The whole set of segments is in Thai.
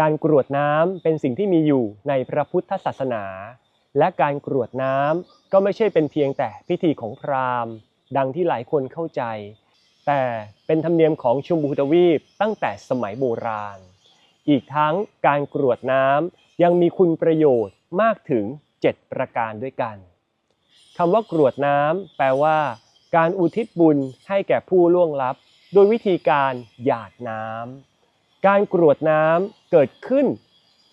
การกรวดน้ำเป็นสิ่งที่มีอยู่ในพระพุทธศาสนา และการกรวดน้ำก็ไม่ใช่เป็นเพียงแต่พิธีของพราหมณ์ ดังที่หลายคนเข้าใจ แต่เป็นธรรมเนียมของชมพูทวีปตั้งแต่สมัยโบราณ อีกทั้งการกรวดน้ำยังมีคุณประโยชน์มากถึง 7 ประการด้วยกันคำว่ากรวดน้ำแปลว่า การอุทิศบุญให้แก่ผู้ล่วงลับ โดยวิธีการหยาดน้ำ การกรวดน้ำเกิดขึ้น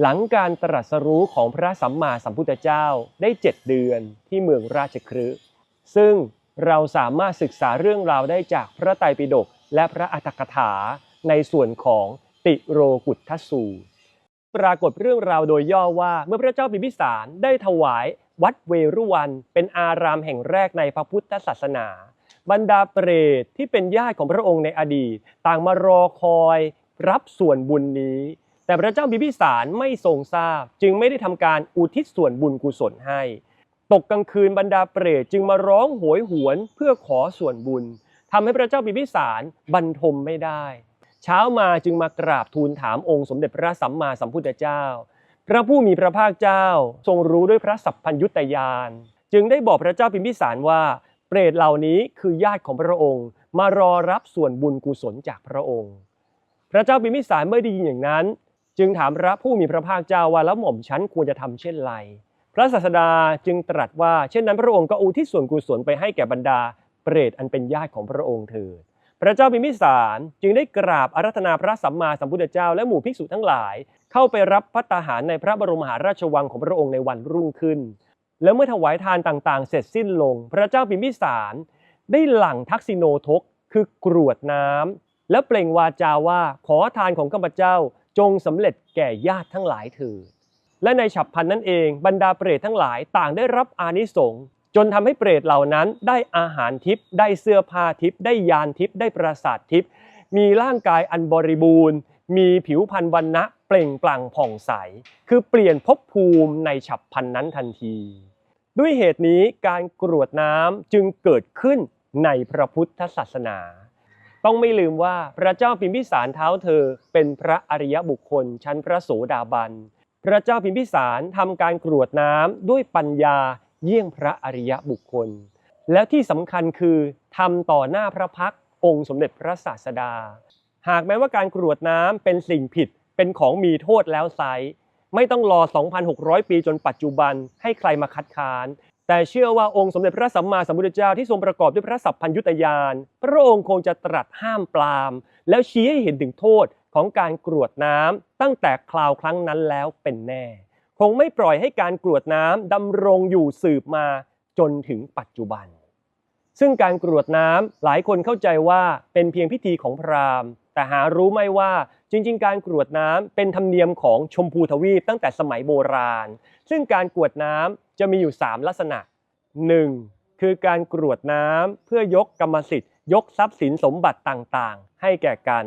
หลังการตรัสรู้ของพระสัมมาสัมพุทธเจ้าได้เจ็ดเดือนที่เมืองราชคฤห์ซึ่งเราสามารถศึกษาเรื่องราวได้จากพระไตรปิฎกและพระอัตถกถาในส่วนของติโรกุตทสูตรปรากฏเรื่องราวโดยย่อว่าเมื่อพระเจ้าพิมพิสารได้ถวายวัดเวรุวัน เป็นอารามแห่งแรกในพระพุทธศาสนา บรรดาเปรตที่เป็นญาติของพระองค์ในอดีต ต่างมารอคอย รับส่วนบุญนี้ แต่พระเจ้าพิมพิสารไม่ทรงทราบ จึงไม่ได้ทำการอุทิศส่วนบุญกุศลให้ ตกกลางคืนบรรดาเปรตจึงมาร้องโหยหวนเพื่อขอส่วนบุญทำให้พระเจ้าพิมพิสารบรรทมไม่ได้ เช้ามาจึงมากราบทูลถามองค์สมเด็จพระสัมมาสัมพุทธเจ้า พระผู้มีพระภาคเจ้าทรงรู้ด้วยพระสัพพัญยุตยานจึงได้บอกพระเจ้าพิมพิสารว่า เปรตเหล่านี้คือญาติของพระองค์ มารอรับส่วนบุญกุศลจากพระองค์ พระเจ้าพิมพิสารเมื่อได้ยินอย่างนั้น จึงถามพระผู้มีพระภาคเจ้าว่าแล้วหม่อมฉันควรจะทำเช่นไรพระศาสดาจึงตรัสว่าเช่นนั้นพระองค์ก็อุทิศส่วนกุศลไปให้แก่บรรดาเปรตอันเป็นญาติของพระองค์เถิดพระเจ้าพิมพิสารจึงได้กราบอารัธนาพระสัมมาสัมพุทธเจ้าและหมู่ภิกษุทั้งหลาย เข้าไปรับพัตตาหารในพระบรมมหาราชวังของพระองค์ในวันรุ่งขึ้น แล้วเมื่อถวายทานต่างๆ เสร็จสิ้นลง พระเจ้าพิมพิสารได้หลั่งทักษิโนทกคือกรวดน้ำ และเปล่งวาจาว่าขอทานของข้าพเจ้าจงสำเร็จแก่ญาติทั้งหลายเถิดและในฉับพันนั้นเองบรรดาเปรตทั้งหลายต่างได้รับอานิสงส์จนทำให้เปรตเหล่านั้นได้อาหารทิพย์ได้เสื้อผ้าทิพย์ได้ยานทิพย์ได้ปราสาททิพย์มีร่างกายอันบริบูรณ์ มีผิวพรรณวันนะเปล่งปลั่งผ่องใส คือเปลี่ยนภพภูมิในฉับพันนั้นทันที ด้วยเหตุนี้การกรวดน้ำจึงเกิดขึ้นในพระพุทธศาสนา ต้องไม่ลืมว่าพระเจ้าพิมพิสารเท้าเธอ เป็นพระอริยบุคคล ชั้นพระโสดาบัน พระเจ้าพิมพิสารทำการกรวดน้ำด้วยปัญญาเยี่ยงพระอริยบุคคล แล้วที่สำคัญคือทำต่อหน้าพระพักองค์สมเด็จพระศาสดา หากแม้ว่าการกรวดน้ำเป็นสิ่งผิดเป็นของมีโทษแล้วไซไม่ต้องรอ 2,600 ปีจนปัจจุบันให้ใครมาคัดค้าน แต่เชื่อว่าองค์สมเด็จพระสัมมาสัมพุทธเจ้าที่ทรงประกอบด้วยพระสัพพัญยุตยาน พระองค์คงจะตรัสห้ามปราม แล้วชี้ให้เห็นถึงโทษของการกรวดน้ำตั้งแต่คราวครั้งนั้นแล้วเป็นแน่ คงไม่ปล่อยให้การกรวดน้ำดำรงอยู่สืบมาจนถึงปัจจุบัน ซึ่งการกรวดน้ำหลายคนเข้าใจว่าเป็นเพียงพิธีของพราหมณ์ แต่หารู้ไหมว่าจริง ๆ การกรวดน้ำเป็นธรรมเนียมของชมพูทวีปตั้งแต่สมัยโบราณ ซึ่งการกรวดน้ำ จะมีอยู่ 3 ลักษณะ 1. คือการกรวดน้ำเพื่อยกกรรมสิทธิ์ ยกทรัพย์สินสมบัติต่างๆ ให้แก่กัน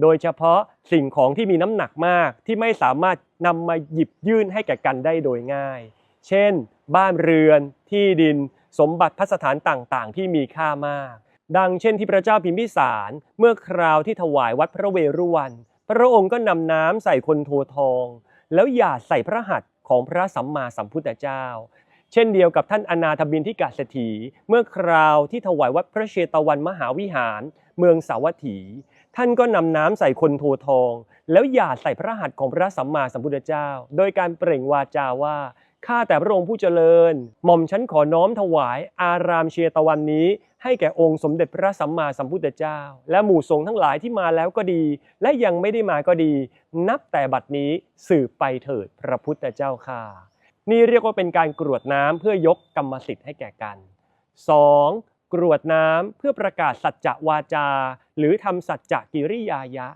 โดยเฉพาะสิ่งของที่มีน้ำหนักมากที่ไม่สามารถนำมาหยิบยื่นให้แก่กันได้โดยง่าย เช่น บ้านเรือน ที่ดิน สมบัติพัสถานต่างๆ ที่มีค่ามาก ดังเช่นที่พระเจ้าพิมพิสารเมื่อคราวที่ถวายวัดพระเวรุวัน พระองค์ก็นำน้ำใส่คนโททอง แล้วหยาดใส่พระหัตถ์ ของพระสัมมาสัมพุทธเจ้า เช่นเดียวกับท่านอนาถบินทิกาเศรษฐีเมื่อคราวที่ถวายวัดพระเชตวันมหาวิหาร เมืองสาวัตถี ท่านก็นำน้ำใส่คนโททอง แล้วหยาดใส่พระหัตถ์ของพระสัมมาสัมพุทธเจ้า โดยการเปล่งวาจาว่า ข้าแต่พระองค์ผู้เจริญ หม่อมฉันขอน้อมถวายอารามเชตวันนี้ ให้แก่องค์สมเด็จพระสัมมาสัมพุทธเจ้า และหมู่สงฆ์ทั้งหลายที่มาแล้วก็ดี และยังไม่ได้มาก็ดี นับแต่บัดนี้สืบไปเถิดพระพุทธเจ้าข้านี่เรียกว่าเป็นการกรวดน้ำเพื่อยกกรรมสิทธิ์ให้แก่กัน 2. กรวดน้ำเพื่อประกาศสัจจะวาจา หรือทำสัจจะกิริยายะ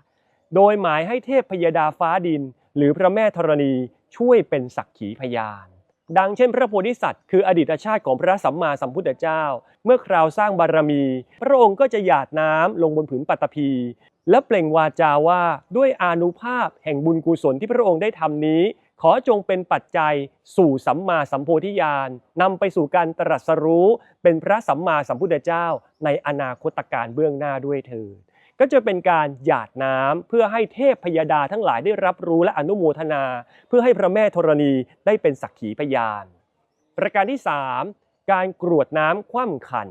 โดยหมายให้เทพพยดาฟ้าดิน หรือพระแม่ธรณีช่วยเป็นสักขีพยาน ดังเช่นพระโพธิสัตว์คืออดีตชาติของพระสัมมาสัมพุทธเจ้า เมื่อคราวสร้างบารมี พระองค์ก็จะหยาดน้ำลงบนผืนปัตตภีและเปล่งวาจาว่าด้วยอานุภาพแห่งบุญกุศลที่พระองค์ได้ทำนี้ ขอจงเป็นปัจจัยสู่สัมมาสัมโพธิญาณนำไปสู่การตรัสรู้เป็นพระสัมมาสัมพุทธเจ้า ในอนาคตการเบื้องหน้าด้วยเถิด ก็จะเป็นการหยาดน้ำเพื่อให้เทพพยดาทั้งหลายได้รับรู้และอนุโมทนา เพื่อให้พระแม่ธรณีได้เป็นสักขีพยาน ประการที่ 3 การกรวดน้ำคว่ำขัน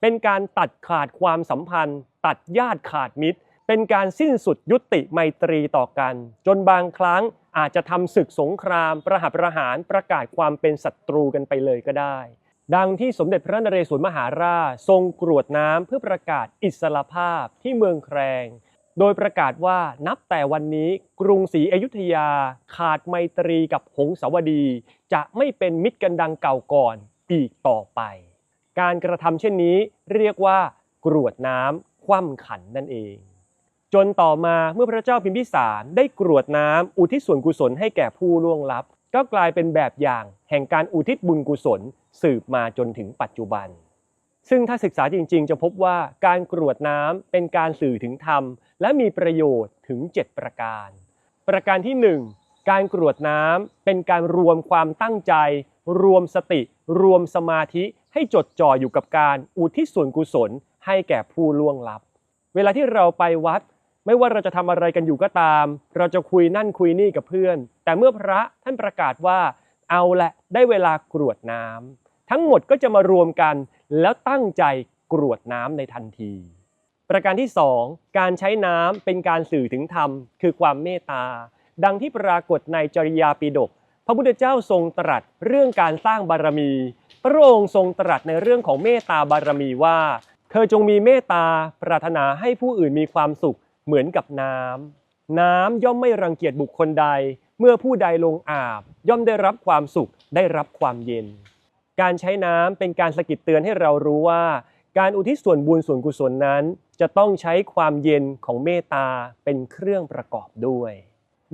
เป็นการตัดขาดความสัมพันธ์ ตัดญาติขาดมิตร เป็นการสิ้นสุดยุติไมตรีต่อกัน จนบางครั้งอาจจะทำศึกสงคราม ประหัตประหารประกาศความเป็นศัตรูกันไปเลยก็ได้ ดังที่สมเด็จพระนเรศวรมหาราชทรงกรวดน้ำเพื่อประกาศอิสรภาพที่เมืองแครง โดยประกาศว่านับแต่วันนี้กรุงศรีอยุธยาขาดไมตรีกับหงสาวดี จะไม่เป็นมิตรกันดังเก่าก่อนอีกต่อไป การกระทำเช่นนี้เรียกว่ากรวดน้ำคว่ำขันนั่นเอง จนต่อมาเมื่อพระเจ้าพิมพิสารได้กรวดน้ำอุทิศส่วนกุศลให้แก่ผู้ล่วงลับ ก็กลายเป็นแบบอย่างแห่งการอุทิศบุญกุศลสืบมาจนถึงปัจจุบัน ซึ่งถ้าศึกษาจริงๆ จะพบว่าการกรวดน้ำเป็นการสื่อถึงธรรม และมีประโยชน์ถึง 7 ประการ ประการที่ 1 การกรวดน้ำเป็นการรวมความตั้งใจ รวมสติ รวมสมาธิให้จดจ่ออยู่กับการอุทิศส่วนกุศลให้แก่ผู้ล่วงลับ เวลาที่เราไปวัด ไม่ว่าเราจะทำอะไรกันอยู่ก็ตาม เราจะคุยนั่นคุยนี่กับเพื่อน แต่เมื่อพระท่านประกาศว่า เอาละได้เวลากรวดน้ำทั้งหมดก็จะมารวมกัน แล้วตั้งใจกรวดน้ำในทันที ประการที่ 2 การใช้น้ำเป็นการสื่อถึงธรรม คือความเมตตา ดังที่ปรากฏในจริยาปิฎกพระพุทธเจ้าทรงตรัสเรื่องการสร้างบารมี พระองค์ทรงตรัสในเรื่องของเมตตาบารมีว่า เธอจงมีเมตตาปรารถนาให้ผู้อื่นมีความสุข เหมือนกับน้ำ น้ำย่อมไม่รังเกียจบุคคลใด เมื่อผู้ใดลงอาบ ย่อมได้รับความสุขได้รับความเย็น การใช้น้ำเป็นการสะกิดเตือนให้เรารู้ว่า การอุทิศส่วนบุญส่วนกุศลนั้น จะต้องใช้ความเย็นของเมตตาเป็นเครื่องประกอบด้วย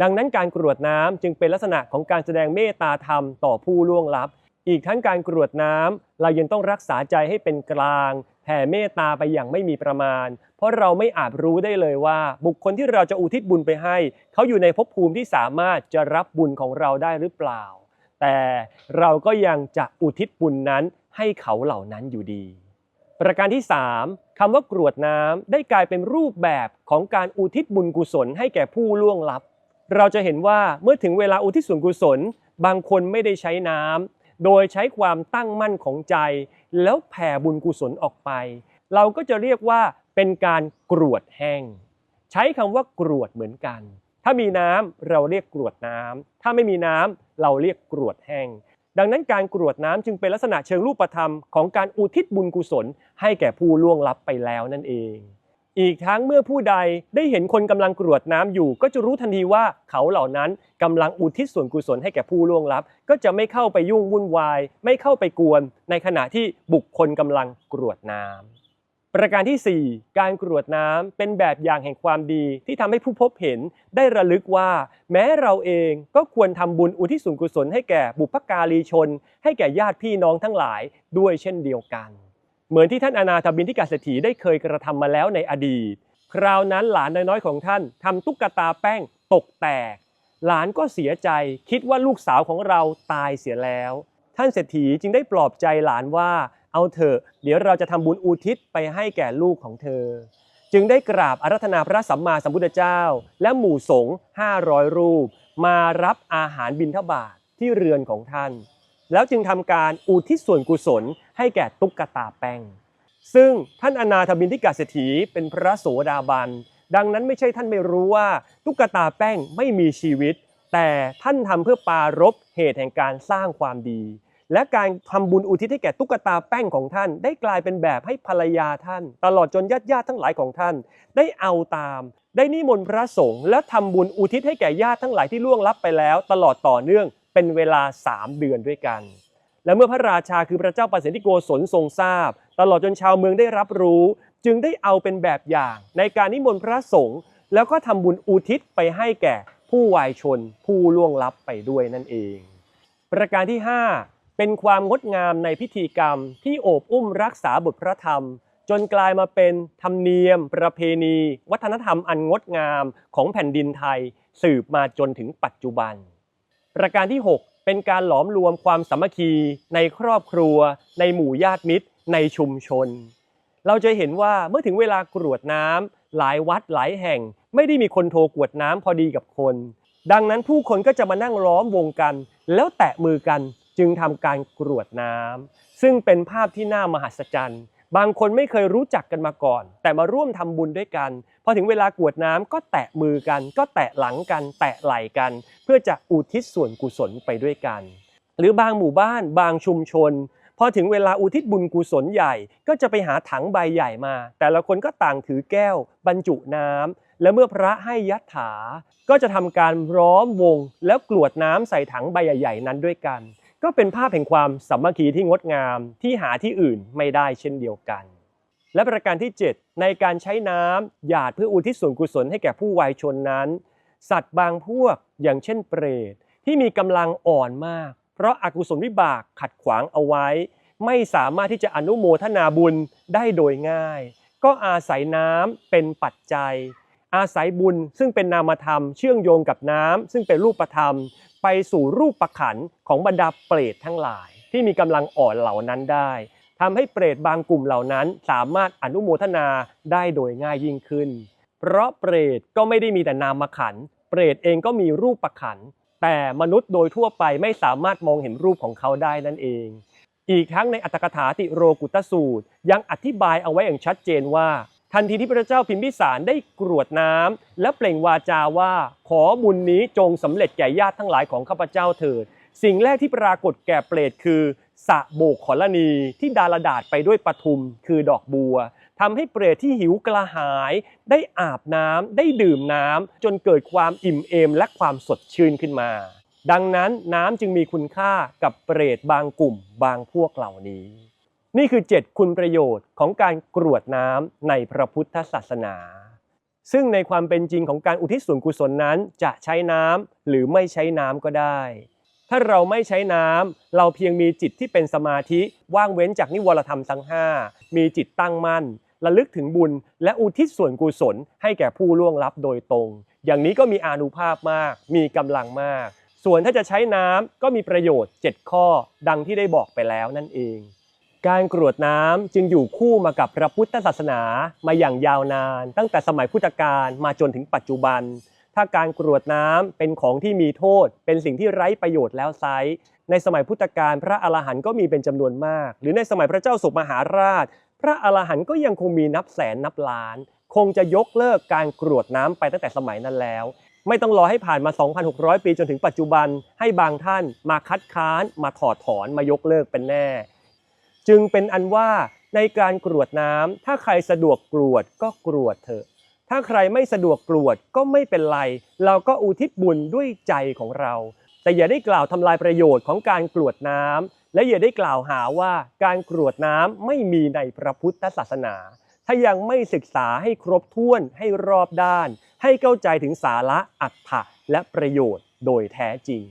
ดังนั้นการกรวดน้ำจึงเป็นลักษณะของการแสดงเมตตาธรรมต่อผู้ล่วงลับ อีกทั้งการกรวดน้ำเรายังต้องรักษาใจให้เป็นกลาง ผ่เมตตาไปอย่างไม่มีประมาณ เพราะเราไม่อาจรู้ได้เลยว่า บุคคลที่เราจะอุทิศบุญไปให้ เขาอยู่ในภพภูมิที่สามารถจะรับบุญของเราได้หรือเปล่า แต่เราก็ยังจะอุทิศบุญนั้นให้เขาเหล่านั้นอยู่ดี ประการที่ 3คำว่ากรวดน้ำได้กลายเป็นรูปแบบของการอุทิศบุญกุศลให้แก่ผู้ล่วงลับ เราจะเห็นว่าเมื่อถึงเวลาอุทิศส่วนกุศล บางคนไม่ได้ใช้น้ำโดยใช้ความตั้งมั่นของใจ แล้วแผ่บุญกุศลออกไป เราก็จะเรียกว่าเป็นการกรวดแห้ง ใช้คำว่ากรวดเหมือนกัน ถ้ามีน้ำเราเรียกกรวดน้ำถ้าไม่มีน้ำเราเรียกกรวดแห้ง ดังนั้นการกรวดน้ำจึงเป็นลักษณะเชิงรูปธรรมของการอุทิศบุญกุศล ให้แก่ผู้ล่วงลับไปแล้วนั่นเอง อีกทั้งเมื่อผู้ใดได้เห็นคนกำลังกรวดน้ำอยู่ ก็จะรู้ทันทีว่าเขาเหล่านั้นกำลังอุทิศส่วนกุศลให้แก่ผู้ล่วงลับ ก็จะไม่เข้าไปยุ่งวุ่นวาย ไม่เข้าไปกวน ในขณะที่บุคคลกำลังกรวดน้ำประการทีสี่ 4 การกรวดน้ำเป็นแบบอย่างแห่งความดีที่ทำให้ผู้พบเห็นได้ระลึกว่า แม้เราเองก็ควรทำบุญอุทิศส่วนกุศลให้แก่บุพการีชน ให้แก่ญาติพี่น้องทั้งหลายด้วยเช่นเดียวกัน เหมือนที่ท่านอนาถบินทิกาเศรษฐีได้เคยกระทำมาแล้วในอดีต คราวนั้นหลานน้อยๆของท่านทำตุ๊กตาแป้งตกแตก หลานก็เสียใจคิดว่าลูกสาวของเราตายเสียแล้ว ท่านเศรษฐีจึงได้ปลอบใจหลานว่าเอาเถอะเดี๋ยวเราจะทำบุญอุทิศไปให้แก่ลูกของเธอ จึงได้กราบอารัธนาพระสัมมาสัมพุทธเจ้า และหมู่สงฆ์500 รูป มารับอาหารบิณฑบาตทที่เรือนของท่าน แล้วจึงทำการอุทิศส่วนกุศล ให้แก่ตุ๊กตาแป้งซึ่งท่านอนาถบินทิกาเศรษฐีเป็นพระโสดาบันดังนั้นไม่ใช่ท่านไม่รู้ว่าตุ๊กตาแป้งไม่มีชีวิต แต่ท่านทำเพื่อปรารบเหตุแห่งการสร้างความดี และการทำบุญอุทิศให้แก่ตุ๊กตาแป้งของท่าน ได้กลายเป็นแบบให้ภรรยาท่าน ตลอดจนญาติญาติๆทั้งหลายของท่าน ได้เอาตาม ได้นิมนต์พระสงฆ์และทำบุญอุทิศให้แก่ญาติทั้งหลายที่ล่วงลับไปแล้ว ตลอดต่อเนื่องเป็นเวลา 3 เดือนด้วยกัน และเมื่อพระราชาคือพระเจ้าปเสนทิโกศลทรงทราบ ตลอดจนชาวเมืองได้รับรู้ จึงได้เอาเป็นแบบอย่าง ในการนิมนต์พระสงฆ์แล้วก็ทำบุญอุทิศไปให้แก่ผู้วายชน ผู้ล่วงลับไปด้วยนั่นเอง ประการที่ 5 เป็นความงดงามในพิธีกรรมที่โอบอุ้มรักษาบทพระธรรม จนกลายมาเป็นธรรมเนียม ประเพณี วัฒนธรรมอันงดงามของแผ่นดินไทย สืบมาจนถึงปัจจุบัน ประการที่ 6 เป็นการหลอมรวมความสามัคคีในครอบครัว ในหมู่ญาติมิตร ในชุมชน เราจะเห็นว่าเมื่อถึงเวลากรวดน้หลายวัดหลายแห่ง ไม่ได้มีคนโทรกรวดน้ำพอดีกับคน ดังนั้นผู้คนก็จะมานั่งล้อมวงกัน แล้วแตะมือกันจึงทำการกรวดน้ำซึ่งเป็นภาพที่น่ามหัศจรรย์บางคนไม่เคยรู้จักกันมาก่อน แต่มาร่วมทำบุญด้วยกัน พอถึงเวลากรวดน้ำก็แตะมือกัน ก็แตะหลังกัน แตะไหล่กัน พื่อจะอุทิศส่วนกุศลไปด้วยกัน หรือบางหมู่บ้านบางชุมชน พอถึงเวลาอุทิศบุญกุศลใหญ่ ก็จะไปหาถังใบใหญ่มา แต่ละคนก็ต่างถือแก้ว บรรจุน้ำและเมื่อพระให้ยัตถา ก็จะทำการร้อมวง แล้วกรวดน้ำใส่ถังใบใหญ่ ๆ นั้นด้วยกัน ก็เป็นภาพแห่งความสามัคคีที่งดงามที่หาที่อื่นไม่ได้เช่นเดียวกันและประการที่ 7 ในการใช้น้ำหยาดเพื่ออุทิศส่วนกุศลให้แก่ผู้วัยชนนั้น สัตว์บางพวกอย่างเช่นเปรตที่มีกำลังอ่อนมาก เพราะอากุศลวิบากขัดขวางเอาไว้ ไม่สามารถที่จะอนุโมทนาบุญได้โดยง่าย ก็อาศัยน้ำเป็นปัจจัย อาศัยบุญซึ่งเป็นนามธรรมเชื่องโยงกับน้ำซึ่งเป็นรูปธรรม ไปสู่รูปประขันของบรรดาเปรตทั้งหลาย ที่มีกำลังอ่อนเหล่านั้นได้ทำให้เปรตบางกลุ่มเหล่านั้นสามารถอนุโมทนาได้โดยง่ายยิ่งขึ้น เพราะเปรตก็ไม่ได้มีแต่นามขัน เปรตเองก็มีรูปประขัน แต่มนุษย์โดยทั่วไปไม่สามารถมองเห็นรูปของเขาได้นั่นเอง อีกทั้งในอัตถกถาติโรกุตสูตร ยังอธิบายเอาไว้อย่างชัดเจนว่า ทันทีที่พระเจ้าพิมพิสารได้กรวดน้ำและเปล่งวาจาว่า ขอบุญนี้จงสำเร็จแก่ญาติทั้งหลายของข้าพเจ้าเถิด สิ่งแรกที่ปรากฏแก่เปรตคือสะโบกขลนีที่ดาลดาดไปด้วยปทุมคือดอกบัว ทำให้เปรตที่หิวกระหาย ได้อาบน้ำได้ดื่มน้ำจนเกิดความอิ่มเอมและความสดชื่นขึ้นมา ดังนั้นน้ำจึงมีคุณค่ากับเปรตบางกลุ่มบางพวกเหล่านี้ นี่คือ 7 คุณประโยชน์ของการกรวดน้ำในพระพุทธศาสนา ซึ่งในความเป็นจริงของการอุทิศส่วนกุศลนั้นจะใช้น้ำหรือไม่ใช้น้ำก็ได้ถ้าเราไม่ใช้น้ำเราเพียงมีจิตที่เป็นสมาธิว่างเว้นจากนิวรธรรมทั้งห้ามีจิตตั้งมั่น ระลึกถึงบุญ และอุทิศส่วนกุศลให้แก่ผู้ล่วงลับโดยตรง อย่างนี้ก็มีอานุภาพมาก มีกำลังมาก ส่วนถ้าจะใช้น้ำก็มีประโยชน์ 7 ข้อ ดังที่ได้บอกไปแล้วนั่นเอง การกรวดน้ำจึงอยู่คู่มากับพระพุทธศาสนามาอย่างยาวนาน ตั้งแต่สมัยพุทธกาลมาจนถึงปัจจุบัน ถ้าการกรวดน้ำเป็นของที่มีโทษ เป็นสิ่งที่ไร้ประโยชน์แล้วไซในสมัยพุทธกาลพระอรหันต์ก็มีเป็นจำนวนมาก หรือในสมัยพระเจ้าสุมหาราช พระอรหันต์ก็ยังคงมีนับแสนนับล้าน คงจะยกเลิกการกรวดน้ำไปตั้งแต่สมัยนั้นแล้ว ไม่ต้องรอให้ผ่านมา 2,600 ปีจนถึงปัจจุบัน ให้บางท่านมาคัดค้าน มาถอดถอนมายกเลิกเป็นแน่ จึงเป็นอันว่าในการกรวดน้ำถ้าใครสะดวกกรวดก็กรวดเถอะ ถ้าใครไม่สะดวกกรวดก็ไม่เป็นไร เราก็อุทิศบุญด้วยใจของเรา แต่อย่าได้กล่าวทำลายประโยชน์ของการกรวดน้ำ และอย่าได้กล่าวหาว่าการกรวดน้ำไม่มีในพระพุทธศาสนา ถ้ายังไม่ศึกษาให้ครบถ้วนให้รอบด้าน ให้เข้าใจถึงสาระอัตถะและประโยชน์โดยแท้จริง